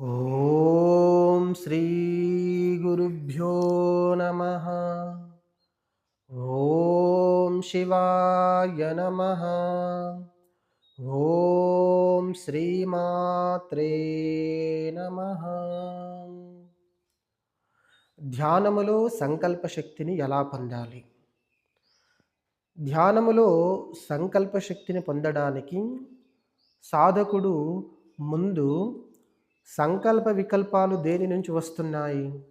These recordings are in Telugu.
ఓం శ్రీ గురుభ్యో నమ. ఓం శివాయ నమ. ఓం శ్రీమాత్రే నమ. ధ్యానములో సంకల్ప శక్తిని ఎలా పొందాలి? ధ్యానములో సంకల్ప శక్తిని పొందడానికి సాధకుడు ముందు సంకల్ప వికల్పాలు దేని నుంచి వస్తున్నాయి?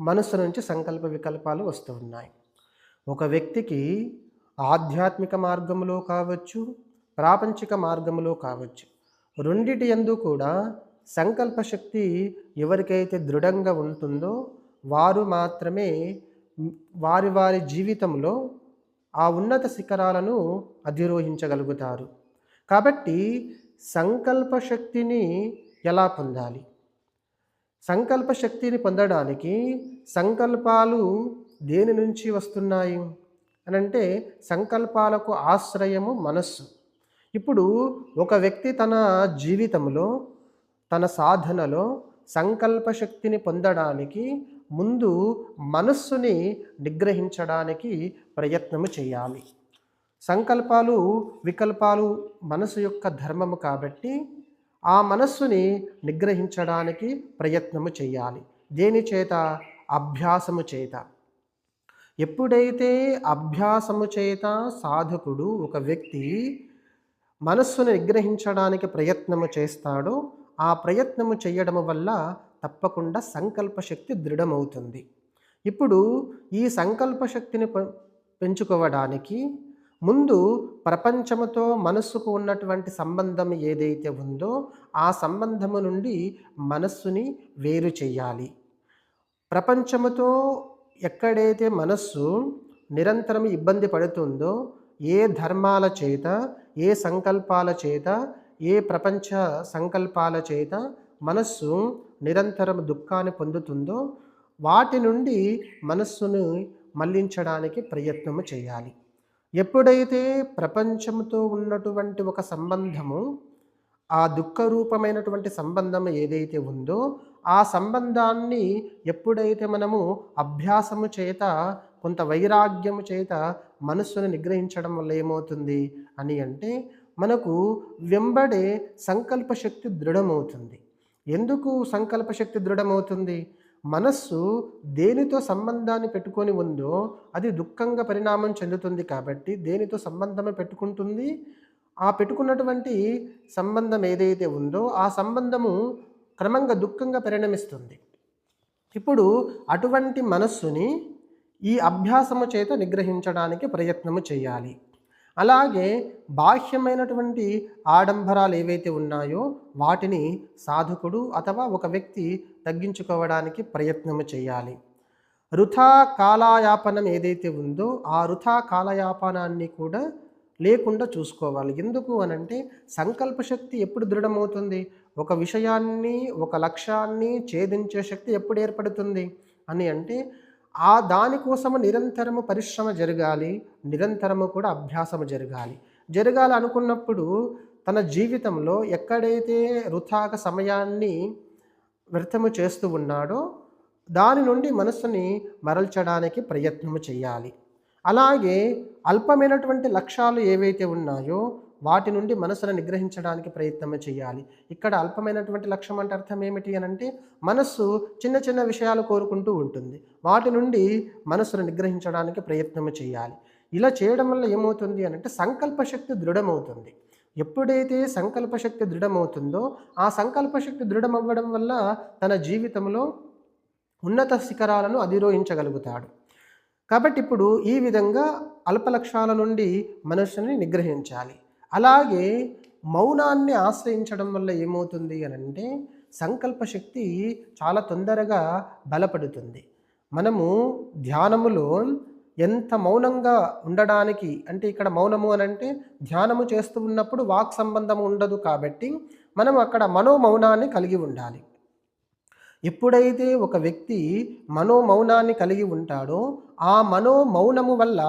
మనసు నుంచి సంకల్ప వికల్పాలు వస్తూ ఉన్నాయి. ఒక వ్యక్తికి ఆధ్యాత్మిక మార్గంలో కావచ్చు ప్రాపంచిక మార్గంలో కావచ్చు రెండిటి ఎందు కూడా సంకల్ప శక్తి ఎవరికైతే దృఢంగా ఉంటుందో వారు మాత్రమే వారి వారి జీవితంలో ఆ ఉన్నత శిఖరాలను అధిరోహించగలుగుతారు. కాబట్టి సంకల్ప శక్తిని ఎలా పొందాలి? సంకల్ప శక్తిని పొందడానికి సంకల్పాలు దేని నుంచి వస్తున్నాయి? అని అంటే సంకల్పాలకు ఆశ్రయము మనస్సు. ఇప్పుడు ఒక వ్యక్తి తన జీవితంలో తన సాధనలో సంకల్ప శక్తిని పొందడానికి ముందు మనస్సుని నిగ్రహించడానికి ప్రయత్నము చేయాలి. సంకల్పాలు వికల్పాలు మనసు యొక్క ధర్మము కాబట్టి ఆ మనస్సుని నిగ్రహించడానికి ప్రయత్నము చేయాలి. దేని చేత? అభ్యాసము చేత. ఎప్పుడైతే అభ్యాసము చేత సాధకుడు ఒక వ్యక్తి మనస్సును నిగ్రహించడానికి ప్రయత్నము చేస్తాడో ఆ ప్రయత్నము చేయడం వల్ల తప్పకుండా సంకల్ప శక్తి దృఢమవుతుంది. ఇప్పుడు ఈ సంకల్ప శక్తిని పెంచుకోవడానికి ముందు ప్రపంచముతో మనస్సుకు ఉన్నటువంటి సంబంధం ఏదైతే ఉందో ఆ సంబంధము నుండి మనస్సుని వేరు చేయాలి. ప్రపంచముతో ఎక్కడైతే మనస్సు నిరంతరం ఇబ్బంది పడుతుందో ఏ ధర్మాల చేత ఏ సంకల్పాల చేత ఏ ప్రపంచ సంకల్పాల చేత మనస్సు నిరంతరం దుఃఖాన్ని పొందుతుందో వాటి నుండి మనస్సును మళ్ళించడానికి ప్రయత్నము చేయాలి. ఎప్పుడైతే ప్రపంచంతో ఉన్నటువంటి ఒక సంబంధము ఆ దుఃఖరూపమైనటువంటి సంబంధం ఏదైతే ఉందో ఆ సంబంధాన్ని ఎప్పుడైతే మనము అభ్యాసము చేత కొంత వైరాగ్యము చేత మనస్సును నిగ్రహించడం వల్ల ఏమవుతుంది అని అంటే మనకు వెంబడే సంకల్ప శక్తి దృఢమవుతుంది. ఎందుకు సంకల్పశక్తి దృఢమవుతుంది? మనస్సు దేనితో సంబంధాన్ని పెట్టుకొని ఉందో అది దుఃఖంగా పరిణామం చెందుతుంది కాబట్టి దేనితో సంబంధమే పెట్టుకుంటుంది? ఆ పెట్టుకున్నటువంటి సంబంధం ఏదైతే ఉందో ఆ సంబంధము క్రమంగా దుఃఖంగా పరిణమిస్తుంది. ఇప్పుడు అటువంటి మనస్సుని ఈ అభ్యాసము చేత నిగ్రహించడానికి ప్రయత్నము చేయాలి. అలాగే బాహ్యమైనటువంటి ఆడంబరాలు ఏవైతే ఉన్నాయో వాటిని సాధకుడు అథవా ఒక వ్యక్తి తగ్గించుకోవడానికి ప్రయత్నము చేయాలి. వృథా కాలయాపనం ఏదైతే ఉందో ఆ వృథా కాలయాపనాన్ని కూడా లేకుండా చూసుకోవాలి. ఎందుకు అనంటే సంకల్ప శక్తి ఎప్పుడు దృఢమవుతుంది? ఒక విషయాన్ని ఒక లక్ష్యాన్ని ఛేదించే శక్తి ఎప్పుడు ఏర్పడుతుంది? అని అంటే ఆ దానికోసము నిరంతరము పరిశ్రమ జరగాలి నిరంతరము కూడా అభ్యాసము జరగాలి. జరగాలి అనుకున్నప్పుడు తన జీవితంలో ఎక్కడైతే వృథాక సమయాన్ని వ్యర్థము చేస్తూ ఉన్నాడో దాని నుండి మనస్సుని మరల్చడానికి ప్రయత్నము చేయాలి. అలాగే అల్పమైనటువంటి లక్ష్యాలు ఏవైతే ఉన్నాయో వాటి నుండి మనసును నిగ్రహించడానికి ప్రయత్నం చేయాలి. ఇక్కడ అల్పమైనటువంటి లక్ష్యం అంటే అర్థం ఏమిటి అని అంటే మనస్సు చిన్న చిన్న విషయాలు కోరుకుంటూ ఉంటుంది. వాటి నుండి మనసును నిగ్రహించడానికి ప్రయత్నం చేయాలి. ఇలా చేయడం వల్ల ఏమవుతుంది అని అంటే సంకల్పశక్తి దృఢమవుతుంది. ఎప్పుడైతే సంకల్ప శక్తి దృఢమవుతుందో ఆ సంకల్ప శక్తి దృఢమవ్వడం వల్ల తన జీవితంలో ఉన్నత శిఖరాలను అధిరోహించగలుగుతాడు. కాబట్టి ఇప్పుడు ఈ విధంగా అల్ప లక్ష్యాల నుండి మనుషుని నిగ్రహించాలి. అలాగే మౌనాన్ని ఆశ్రయించడం వల్ల ఏమవుతుంది అని అంటే సంకల్ప శక్తి చాలా తొందరగా బలపడుతుంది. మనము ధ్యానములో ఎంత మౌనంగా ఉండడానికి అంటే ఇక్కడ మౌనము అని అంటే ధ్యానము చేస్తూ ఉన్నప్పుడు వాక్ సంబంధం ఉండదు కాబట్టి మనం అక్కడ మనోమౌనాన్ని కలిగి ఉండాలి. ఎప్పుడైతే ఒక వ్యక్తి మనోమౌనాన్ని కలిగి ఉంటాడో ఆ మనోమౌనము వల్ల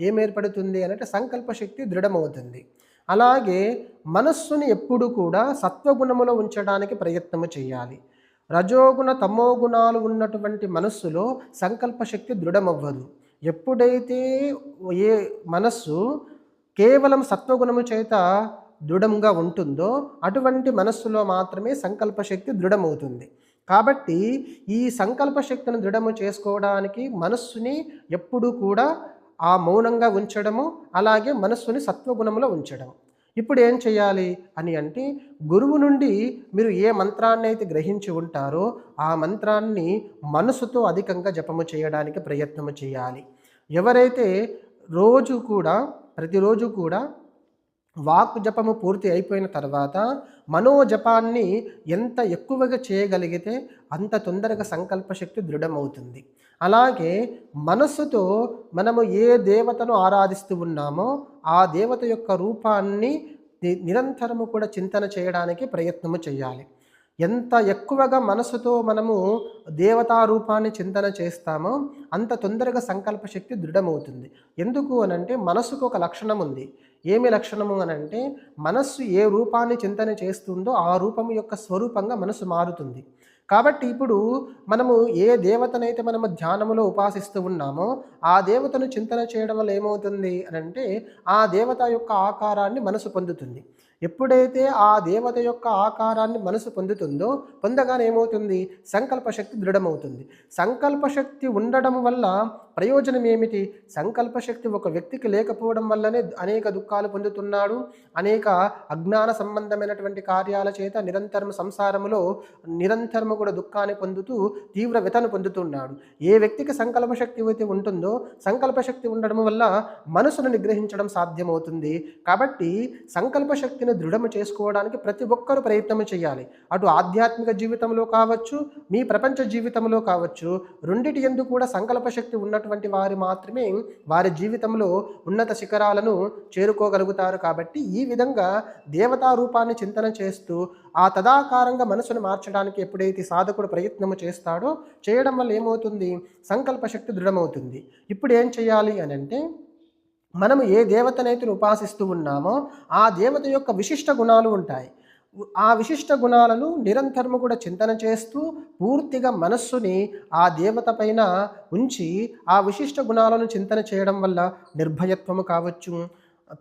ఏమేర్పడుతుంది అంటే సంకల్ప శక్తి దృఢమవుతుంది. అలాగే మనస్సుని ఎప్పుడు కూడా సత్వగుణములో ఉంచడానికి ప్రయత్నము చేయాలి. రజోగుణ తమోగుణాలు ఉన్నటువంటి మనస్సులో సంకల్ప శక్తి దృఢమవ్వదు. ఎప్పుడైతే ఏ మనస్సు కేవలం సత్వగుణము చేత దృఢంగా ఉంటుందో అటువంటి మనస్సులో మాత్రమే సంకల్ప శక్తి దృఢమవుతుంది. కాబట్టి ఈ సంకల్ప శక్తిని దృఢము చేసుకోవడానికి మనస్సుని ఎప్పుడూ కూడా ఆ మౌనంగా ఉంచడము అలాగే మనస్సుని సత్వగుణంలో ఉంచడం. ఇప్పుడు ఏం చేయాలి అని అంటే గురువు నుండి మీరు ఏ మంత్రాన్ని అయితే గ్రహించి ఉంటారో ఆ మంత్రాన్ని మనసుతో అధికంగా జపము చేయడానికి ప్రయత్నము చేయాలి. ఎవరైతే రోజు కూడా ప్రతిరోజు కూడా వాక్ జపము పూర్తి అయిపోయిన తర్వాత మనోజపాన్ని ఎంత ఎక్కువగా చేయగలిగితే అంత తొందరగా సంకల్ప శక్తి దృఢమవుతుంది. అలాగే మనస్సుతో మనము ఏ దేవతను ఆరాధిస్తూ ఉన్నామో ఆ దేవత యొక్క రూపాన్ని నిరంతరము కూడా చింతన చేయడానికి ప్రయత్నము చేయాలి. ఎంత ఎక్కువగా మనసుతో మనము దేవతా రూపాన్ని చింతన చేస్తామో అంత తొందరగా సంకల్ప శక్తి దృఢమవుతుంది. ఎందుకు అనంటే మనసుకు ఒక లక్షణం ఉంది. ఏమి లక్షణము అనంటే మనస్సు ఏ రూపాన్ని చింతన చేస్తుందో ఆ రూపం యొక్క స్వరూపంగా మనసు మారుతుంది. కాబట్టి ఇప్పుడు మనము ఏ దేవతనైతే మనము ధ్యానములో ఉపాసిస్తూ ఉన్నామో ఆ దేవతను చింతన చేయడం వల్ల ఏమవుతుంది అని అంటే ఆ దేవత యొక్క ఆకారాన్ని మనసు పొందుతుంది. ఎప్పుడైతే ఆ దేవత యొక్క ఆకారాన్ని మనసు పొందుతుందో పొందగానే ఏమవుతుంది? సంకల్ప శక్తి దృఢమవుతుంది. సంకల్ప శక్తి ఉండడం వల్ల ప్రయోజనం ఏమిటి? సంకల్ప శక్తి ఒక వ్యక్తికి లేకపోవడం వల్లనే అనేక దుఃఖాలు పొందుతున్నాడు. అనేక అజ్ఞాన సంబంధమైనటువంటి కార్యాల చేత నిరంతరం సంసారంలో నిరంతరము కూడా దుఃఖాన్ని పొందుతూ తీవ్ర వ్యతను పొందుతున్నాడు. ఏ వ్యక్తికి సంకల్ప శక్తి అయితే ఉంటుందో సంకల్ప శక్తి ఉండడం వల్ల మనసును నిగ్రహించడం సాధ్యమవుతుంది. కాబట్టి సంకల్ప శక్తిని దృఢము చేసుకోవడానికి ప్రతి ఒక్కరూ ప్రయత్నం చేయాలి. అటు ఆధ్యాత్మిక జీవితంలో కావచ్చు మీ ప్రపంచ జీవితంలో కావచ్చు రెండిటి ఎందు కూడా సంకల్ప శక్తి ఉన్నటువంటి వారు మాత్రమే వారి జీవితంలో ఉన్నత శిఖరాలను చేరుకోగలుగుతారు కాబట్టి ఈ విధంగా దేవతా రూపాన్ని చింతన చేస్తూ ఆ తదాకారంగా మనసును మార్చడానికి ఎప్పుడైతే సాధకుడు ప్రయత్నము చేస్తాడో చేయడం వల్ల ఏమవుతుంది? సంకల్ప శక్తి దృఢమవుతుంది. ఇప్పుడు ఏం చేయాలి అని అంటే మనము ఏ దేవతనైతే ఉపాసిస్తూ ఉన్నామో ఆ దేవత యొక్క విశిష్ట గుణాలు ఉంటాయి. ఆ విశిష్ట గుణాలను నిరంతరము కూడా చింతన చేస్తూ పూర్తిగా మనస్సుని ఆ దేవత పైన ఉంచి ఆ విశిష్ట గుణాలను చింతన చేయడం వల్ల నిర్భయత్వము కావచ్చు.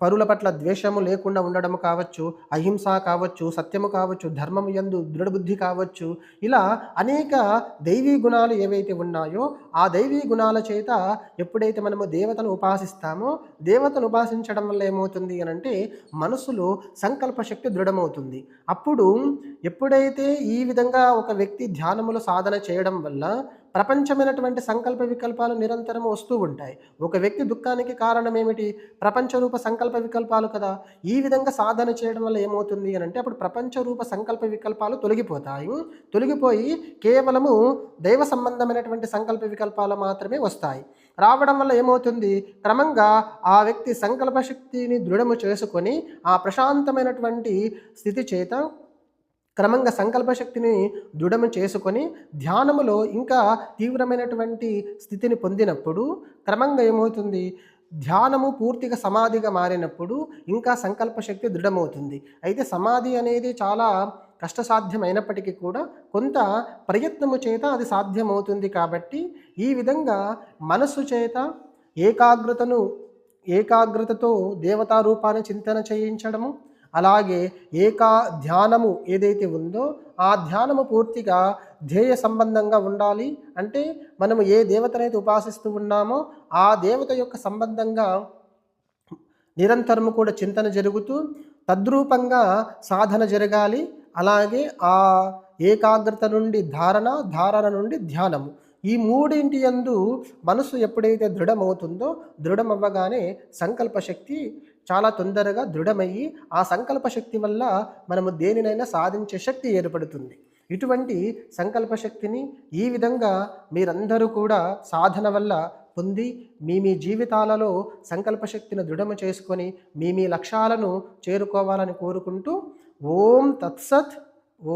పరుల పట్ల ద్వేషము లేకుండా ఉండడం కావచ్చు అహింస కావచ్చు సత్యము కావచ్చు ధర్మము యందు దృఢబుద్ధి కావచ్చు ఇలా అనేక దైవీ గుణాలు ఏవైతే ఉన్నాయో ఆ దైవీ గుణాల చేత ఎప్పుడైతే మనము దేవతను ఉపాసిస్తామో దేవతను ఉపాసించడం వల్ల ఏమవుతుంది అని అంటే మనసులో సంకల్ప శక్తి దృఢమవుతుంది. అప్పుడు ఎప్పుడైతే ఈ విధంగా ఒక వ్యక్తి ధ్యానములు సాధన చేయడం వల్ల ప్రపంచమైనటువంటి సంకల్ప వికల్పాలు నిరంతరం వస్తూ ఉంటాయి. ఒక వ్యక్తి దుఃఖానికి కారణం ఏమిటి ప్రపంచ రూప సంకల్ప వికల్పాలు కదా. ఈ విధంగా సాధన చేయడం వల్ల ఏమవుతుంది అని అంటే అప్పుడు ప్రపంచ రూప సంకల్ప వికల్పాలు తొలగిపోతాయి. తొలగిపోయి కేవలము దైవ సంబంధమైనటువంటి సంకల్ప వికల్పాలు మాత్రమే వస్తాయి. రావడం వల్ల ఏమవుతుంది? క్రమంగా ఆ వ్యక్తి సంకల్ప శక్తిని దృఢము చేసుకొని ఆ ప్రశాంతమైనటువంటి స్థితి చేత క్రమంగా సంకల్ప శక్తిని దృఢము చేసుకొని ధ్యానములో ఇంకా తీవ్రమైనటువంటి స్థితిని పొందినప్పుడు క్రమంగా ఏమవుతుంది? ధ్యానము పూర్తిగా సమాధిగా మారినప్పుడు ఇంకా సంకల్ప శక్తి దృఢమవుతుంది. అయితే సమాధి అనేది చాలా కష్టసాధ్యమైనప్పటికీ కూడా కొంత ప్రయత్నము చేత అది సాధ్యమవుతుంది కాబట్టి ఈ విధంగా మనస్సు చేత ఏకాగ్రతను ఏకాగ్రతతో దేవతా రూపాన్ని చింతన చేయించడము అలాగే ఏకా ధ్యానము ఏదైతే ఉందో ఆ ధ్యానము పూర్తిగా ధ్యేయ సంబంధంగా ఉండాలి. అంటే మనము ఏ దేవతనైతే ఉపాసిస్తూ ఉన్నామో ఆ దేవత యొక్క సంబంధంగా నిరంతరము కూడా చింతన జరుగుతూ తద్రూపంగా సాధన జరగాలి. అలాగే ఆ ఏకాగ్రత నుండి ధారణ ధారణ నుండి ధ్యానము. ఈ మూడింటి యందు మనసు ఎప్పుడైతే దృఢమవుతుందో దృఢమవ్వగానే సంకల్పశక్తి చాలా తొందరగా దృఢమయ్యి ఆ సంకల్ప శక్తి వల్ల మనము దేనినైనా సాధించే శక్తి ఏర్పడుతుంది. ఇటువంటి సంకల్ప శక్తిని ఈ విధంగా మీరందరూ కూడా సాధన వల్ల పొంది మీ మీ జీవితాలలో సంకల్ప శక్తిని దృఢము చేసుకొని మీ మీ లక్ష్యాలను చేరుకోవాలని కోరుకుంటూ ఓం తత్సత్ ఓ